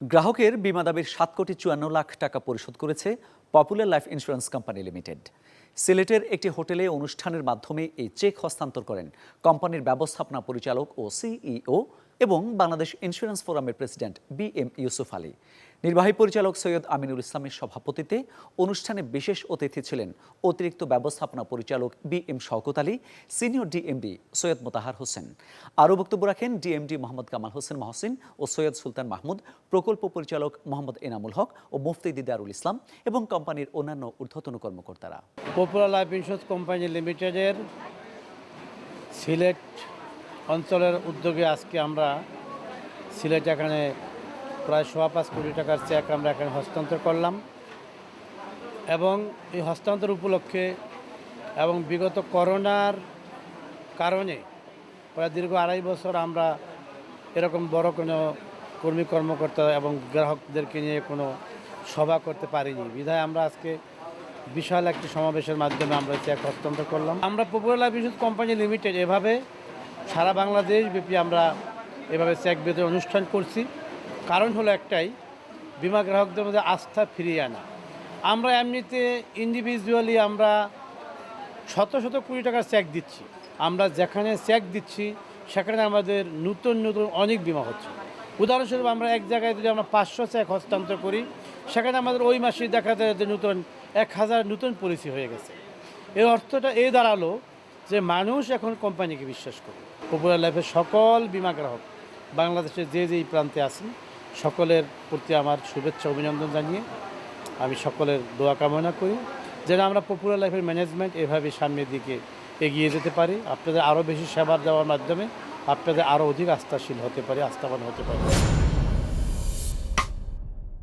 গ্রাহকের বিমা দাবির সাত কোটি চুয়ান্ন লাখ টাকা পরিশোধ করেছে Popular Life insurance company limited. সিলেটের একটি হোটেলে অনুষ্ঠানের মাধ্যমে এই চেক হস্তান্তর করেন কোম্পানির ব্যবস্থাপনা পরিচালক ও সিইও এবং বাংলাদেশ ইন্স্যুরেন্স ফোরামের president B M Yusuf Ali. নির্বাহী পরিচালক সৈয়দ আমিনুল ইসলামের সভাপতিতে অনুষ্ঠানে বিশেষ অতিথি ছিলেন অতিরিক্ত ব্যবস্থাপনা পরিচালক B M Shawkat Ali, senior DMD Syed Motahar Hossain. আরও বক্তব্য রাখেন ডিএমডি মোহাম্মদ কামাল হোসেন মহসিন ও সৈয়দ সুলতান মাহমুদ, প্রকল্প পরিচালক মোহাম্মদ এনামুল হক ও মুফতি দিদারুল ইসলাম এবং কোম্পানির অন্যান্য ঊর্ধ্বতন কর্মকর্তারা। পপুলার লাইফ ইন্স্যুরেন্স কোম্পানি লিমিটেডের সিলেট অঞ্চলের উদ্যোগে আজকে আমরা সিলেট এখানে প্রায় সোয়া পাঁচ কোটি টাকার চেক আমরা এখানে হস্তান্তর করলাম। এবং এই হস্তান্তর উপলক্ষে এবং বিগত করোনার কারণে প্রায় দীর্ঘ আড়াই বছর আমরা এরকম বড় কোনো কর্মী কর্মকর্তা এবং গ্রাহকদেরকে নিয়ে কোনো সভা করতে পারিনি। বিধায় আমরা আজকে বিশাল একটি সমাবেশের মাধ্যমে আমরা চেক হস্তান্তর করলাম। আমরা পপুলার ইন্স্যুরেন্স কোম্পানি লিমিটেড এভাবে সারা বাংলাদেশ ব্যাপী আমরা এভাবে চেক বিতরণ অনুষ্ঠান করছি। কারণ হলো একটাই, বিমা গ্রাহকদের মধ্যে আস্থা ফিরিয়ে আনা। আমরা এমনিতে ইন্ডিভিজুয়ালি আমরা শত শত কোটি টাকার চেক দিচ্ছি। আমরা যেখানে চেক দিচ্ছি, সেখানে আমাদের নতুন নতুন অনেক বিমা হচ্ছে। উদাহরণস্বরূপ আমরা এক জায়গায় যদি আমরা পাঁচশো চেক হস্তান্তর করি, সেখানে আমাদের ওই মাসে দেখা যায় যে নতুন এক হাজার নতুন পলিসি হয়ে গেছে। এর অর্থটা এই দাঁড়াল যে মানুষ এখন কোম্পানিকে বিশ্বাস করে পপুলার লাইফের সকল বিমা গ্রাহক বাংলাদেশের যে যেই প্রান্তে আছেন, সকলের প্রতি আমার শুভেচ্ছা, অভিনন্দন জানিয়ে আমি সকলের দোয়া কামনা করি যেন আমরা পপুলার লাইফের ম্যানেজমেন্ট এভাবে সামনের দিকে এগিয়ে যেতে পারি। আপনাদের আরও বেশি সেবা দেওয়ার মাধ্যমে আপনাদের আরও অধিক আস্থাশীল হতে পারে, আস্থাবান হতে পারে।